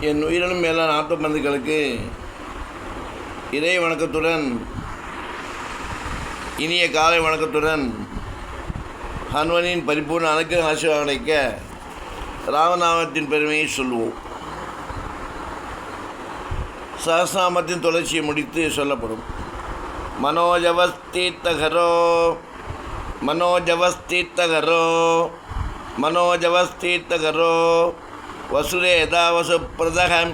என் உயிரினும் மேலான நாட்டுப்பந்துகளுக்கு இறை வணக்கத்துடன் இனிய காலை வணக்கத்துடன் ஹனுமனின் பரிபூர்ண அனுக்கிரக ஆசீர்வாதம் ராமநாமத்தின் பெருமையை சொல்லுவோம். சஹஸ்நாமத்தின் தொடர்ச்சியை முடித்து சொல்லப்படும். மனோஜவஸ்தீர்த்தகரோ மனோஜவஸ்தீர்த்தகரோ மனோஜவஸ்தீர்த்தகரோ வசுரேதா வசுப்பிரதகம்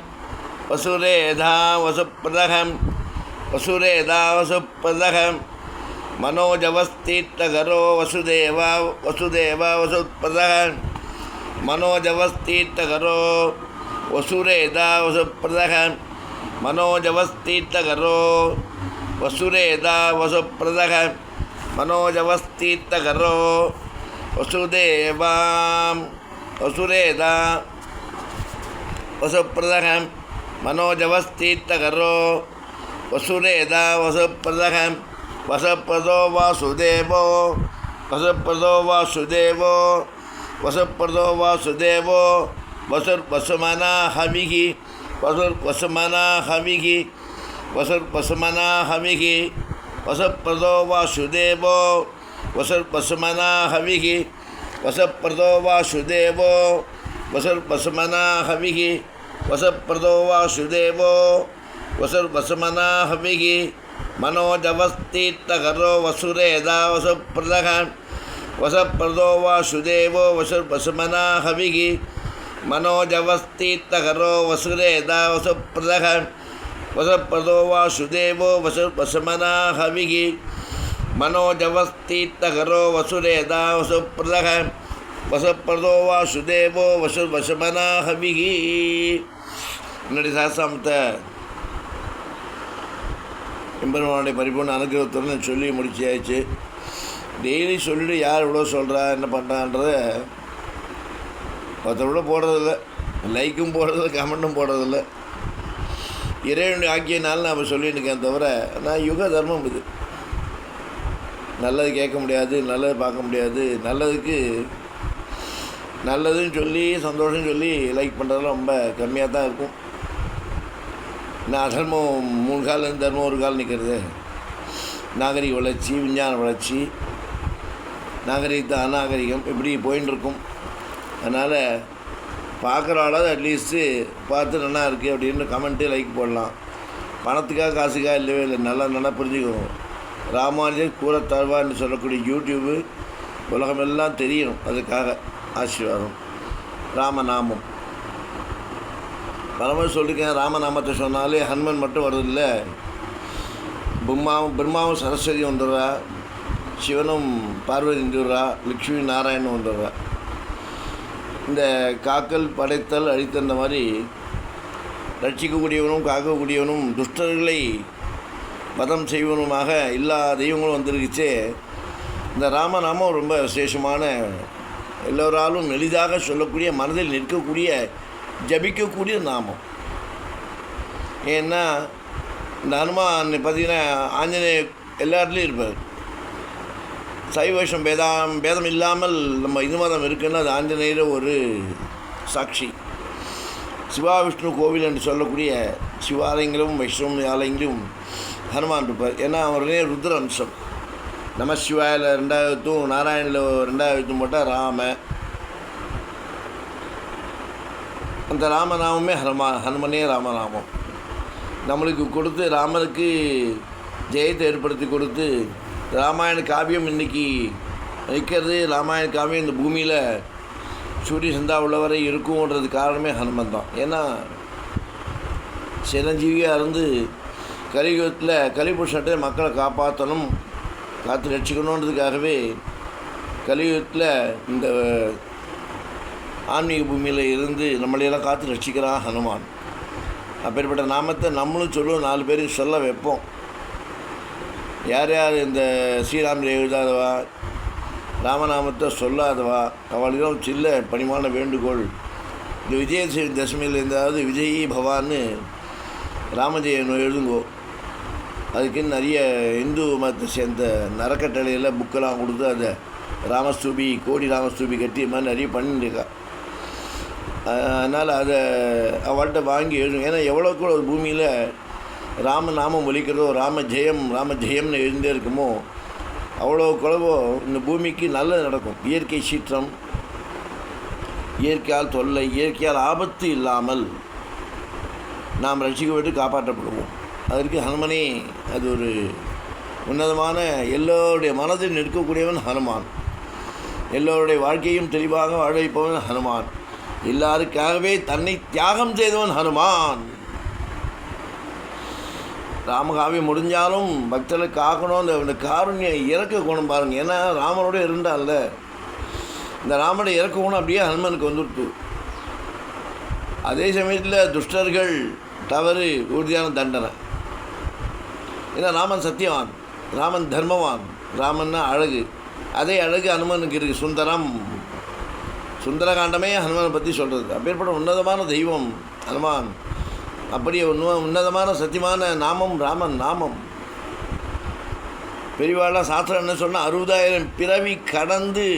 வசுரேதா வசுப்பிரதகம் வசுரேதா வசுப்பிரதகம் மனோஜவஸ்தீர்த்தகரோ வசுதேவா வசுதேவா வசுப்பிரதகம் மனோஜவஸ்தீர்த்தகரோ வசுரேதா வசுப்பிரதகம் மனோஜவஸ்தீர்த்தகரோ வசுரேதா வசுப்பிரதகம் மனோஜவஸ்தீர்த்தகரோ வசுதேவாம் வசுரேதா वसुप्रदः मनोजवस्तीर्थकरो वसुरेद वसुप्रदः वसुप्रदो वासुदेवो। वसुप्रदो वसुदेव, वसुप्रदो वासुदेवो। वसुर्वसुमना हमी वसुर्वसुमना हमी वसुर्वसुमना हविः वसुप्रदो वासुदेवो वसुर्वसुमना हविः वसुप्रदो वसुदेव वसुर्वसुमना हमी वसप्रदो वासुदेवो वसुर्वसुमना हविः मनोजवस्तीर्थकरो वसुरेदा वसुप्रदः वसप्रदो वासुदेवो वसुर्वसुमना हविः मनोजवस्तीर्थकरो वसुरेदा वसुप्रदः वसप्रदो वासुदेवो वसुर्वसुमना हविः मनोजवस्तीर्थकरो वसुरेदा वसुप्रदः वसप्रदो वासुदेवो वसुर्वसुमना हविः முன்னாடி சாஸ்தாமத்தை எம்பெருமானுடைய பரிபூர்ண அனுகிரகத்துடன் சொல்லி முடிச்சியாச்சு டெய்லி சொல்லிட்டு யார் இவ்வளோ சொல்கிறா என்ன பண்ணுறான்றத ஒருத்தர் கூட போடுறதில்ல. லைக்கும் போடுறதில்ல கமெண்ட்டும் போடுறதில்ல. இறைவனுடைய ஆக்கியனால நான் சொல்லிட்டு இருக்கேன் தவிர நான் யுக தர்மம் இது. நல்லது கேட்க முடியாது நல்லது பார்க்க முடியாது. நல்லதுக்கு நல்லதுன்னு சொல்லி சந்தோஷம் சொல்லி லைக் பண்ணுறதுலாம் ரொம்ப கம்மியாக தான் இருக்கும். நான் தர்மம் மூணு கால் தர்மம் ஒரு கால் நிற்கிறது நாகரிக வளர்ச்சி விஞ்ஞான வளர்ச்சி நாகரிகத்தை அநாகரிகம் இப்படி போயின்னு இருக்கும் அதனால் பார்க்குற ஆளாவது அட்லீஸ்ட்டு பார்த்து நல்லா இருக்குது அப்படின்னு கமெண்ட்டு லைக் போடலாம். பணத்துக்காக காசுக்காக இல்லவே இல்லை. நல்லா நல்லா புரிஞ்சுக்கணும். ராமானுஜர் கூற தருவான்னு சொல்லக்கூடிய யூடியூப்பு உலகமெல்லாம் தெரியணும் அதுக்காக ஆசீர்வாதம். ராமநாமம். பலமுறை சொல்லியிருக்கேன் ராமநாமத்தை சொன்னாலே ஹனுமன் மட்டும் வருதில்லை. பிரம்மாவும் பிரம்மாவும் சரஸ்வதி வந்துடுறா. சிவனும் பார்வதி வந்துடுறா லக்ஷ்மி நாராயணன் வந்துடுறா. இந்த காக்கல் படைத்தல் அழித்தந்த மாதிரி ரட்சிக்கக்கூடியவனும் காக்கக்கூடியவனும் துஷ்டர்களை வதம் செய்வனுமாக எல்லா தெய்வங்களும் வந்துருக்குச்சே. இந்த ராமநாமம் ரொம்ப விசேஷமான எல்லோராலும் எளிதாக சொல்லக்கூடிய மனதில் நிற்கக்கூடிய ஜபிக்கக்கூடிய நாமம் ஏன்னா இந்த ஹனுமான் பார்த்தீங்கன்னா ஆஞ்சநேய எல்லா இடத்துலையும் இருப்பார் சைவஷம் பேதம் பேதம் இல்லாமல் நம்ம இந்து மதம் இருக்குன்னா அது ஆஞ்சநேயர் ஒரு சாட்சி சிவா விஷ்ணு கோவில் என்று சொல்லக்கூடிய சிவாலயங்களும் வைஷ்ணவ ஆலயங்களும் ஹனுமான் இருப்பார் ஏன்னா அவருடைய ருத்ர அம்சம் நம சிவாயில் ரெண்டாயிரத்தும் நாராயணில் ரெண்டாயிரத்தும் போட்டால் ராம அந்த ராமநாமமே ஹனுமா ஹனுமனே ராமநாமம். நம்மளுக்கு கொடுத்து ராமனுக்கு ஜெயத்தை ஏற்படுத்தி கொடுத்து ராமாயண காவியம் இன்றைக்கி நிற்கிறது ராமாயண காவியம் இந்த பூமியில் சூரிய சந்தா உள்ளவரை இருக்கும்ன்றது காரணமே ஹனுமன் தான். ஏன்னா சிரஞ்சீவியாக இருந்து கலியுகத்தில் கலிபுருஷன்ட்டு மக்களை காப்பாற்றணும் காத்து ரட்சிக்கணுன்றதுக்காகவே கலியுகத்தில் இந்த ஆன்மீக பூமியில் இருந்து நம்மளையெல்லாம் காத்து ரட்சிக்கிறான் ஹனுமான். அப்பேற்பட்ட நாமத்தை நம்மளும் சொல்லுவோம் நாலு பேரும் சொல்ல வைப்போம். யார் யார் இந்த ஸ்ரீராமில் எழுதாதவா ராமநாமத்தை சொல்லாதவா அவளுக்கும் சில்ல பணிமான வேண்டுகோள். இந்த விஜய தசமியில் இருந்தாவது விஜயி பவான்னு ராமஜெயம் எழுதுங்கோ. அதுக்குன்னு நிறைய இந்து மதத்தை சேர்ந்த நரக்கட்டளையில் புக்கெல்லாம் கொடுத்து அதை ராமஸ்தூபி கோடி ராமஸ்தூபி கட்டி மாதிரி நிறைய பண்ணிட்டுருக்கா அதனால் அதை அவள்கிட்ட வாங்கி எழுதும் ஏன்னா எவ்வளோக்கு ஒரு பூமியில் ராம நாமம் ஒலிக்கிறதோ ராம ஜெயம் ராம ஜெயம்னு எழுந்தே இருக்குமோ அவ்வளோ குழவோ இந்த பூமிக்கு நல்லது நடக்கும். இயற்கை சீற்றம் இயற்கையால் தொல்லை இயற்கையால் ஆபத்து இல்லாமல் நாம் ரசிக்கப்பட்டு காப்பாற்றப்படுவோம். அதற்கு ஹனுமனே அது ஒரு உன்னதமான எல்லோருடைய மனதில் நிற்கக்கூடியவன் ஹனுமான். எல்லோருடைய வாழ்க்கையும் தெளிவாக வாழ வைப்பவன் ஹனுமான். எல்லாருக்காகவே தன்னை தியாகம் செய்தவன் ஹனுமான். ராமகாவி முடிஞ்சாலும் பக்தர்களுக்கு ஆகணும். அந்த அந்த இறக்க குணம் பாருங்கள் ஏன்னா ராமனோட இருந்தால் இந்த ராமனோட இறக்க குணம் அப்படியே ஹனுமனுக்கு வந்துடுத்து. அதே சமயத்தில் துஷ்டர்கள் தவறு உறுதியான தண்டனை. ஏன்னா ராமன் சத்தியவான் ராமன் தர்மவான் ராமன்னா அழகு. அதே அழகு ஹனுமனுக்கு இருக்குது சுந்தரம் சுந்தரகாண்டமே ஹனுமானை பற்றி சொல்கிறது அப்பேற்பட்ட உன்னதமான தெய்வம் ஹனுமான். அப்படி உன்னதமான சத்தியமான நாமம் ராமன் நாமம். பெரியவாளாம் சாஸ்திரம் என்ன சொன்னால் அறுபதாயிரம் பிறவி கடந்து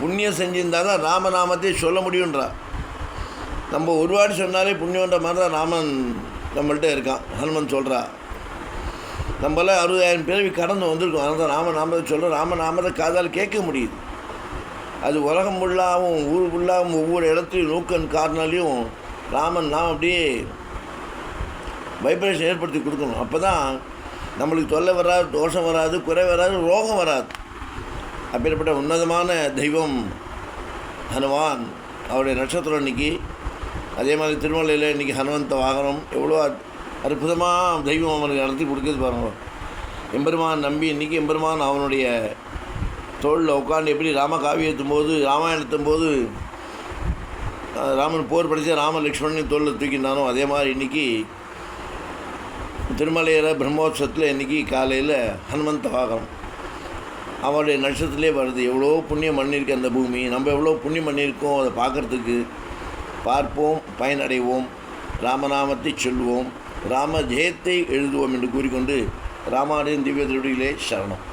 புண்ணியம் செஞ்சிருந்தால் தான் ராமநாமத்தை சொல்ல முடியுன்றா நம்ம ஒரு வாடி சொன்னாலே புண்ணியன்ற மாதிரி தான் ராமன் நம்மள்கிட்ட இருக்கான் ஹனுமன் சொல்கிறா நம்மளாம் அறுபதாயிரம் பிறவி கடந்து வந்திருக்கோம். அதனால் தான் ராமநாமத்தை சொல்கிறோம் ராமநாமத்தை காதால் கேட்க முடியுது. அது உலகம் ஃபுல்லாகவும் ஊர் ஃபுல்லாகவும் ஒவ்வொரு இடத்துலையும் நூக்கன் காரணாலையும் ராமன் நாம் அப்படியே வைப்ரேஷன் ஏற்படுத்தி கொடுக்கணும். அப்போ தான் நம்மளுக்கு தொல்லை வராது தோஷம் வராது குறை வராது ரோகம் வராது. அப்பேற்பட்ட உன்னதமான தெய்வம் ஹனுமான். அவருடைய நட்சத்திரம் இன்னைக்கு அதே மாதிரி திருமலையில் இன்றைக்கி ஹனுமந்த வாகனம் எவ்வளோ அற்புதமாக தெய்வம் அவனுக்கு நடத்தி கொடுக்குது பாருங்க. எம்பெருமான் நம்பி இன்றைக்கி எம்பெருமான் அவனுடைய தோளில் உட்காந்து எப்படி ராம காவியத்தும் போது ராமாயணத்தும் போது ராமன் போர் படித்த ராம லக்ஷ்மணன் தோளில் தூக்கினானோ அதே மாதிரி இன்றைக்கி திருமலையில் பிரம்மோத்சவத்தில் இன்றைக்கி காலையில் ஹனுமந்த வாகனம் அவருடைய நட்சத்திரத்திலே வருது. எவ்வளோ புண்ணியம் பண்ணியிருக்கு அந்த பூமி. நம்ம எவ்வளோ புண்ணியம் பண்ணியிருக்கோம் அதை பார்க்குறதுக்கு. பார்ப்போம் பயனடைவோம். ராமநாமத்தை சொல்வோம். ராம ஜெயத்தை எழுதுவோம் என்று கூறிக்கொண்டு ராமானுஜன் திவ்ய திருடியிலே சரணம்.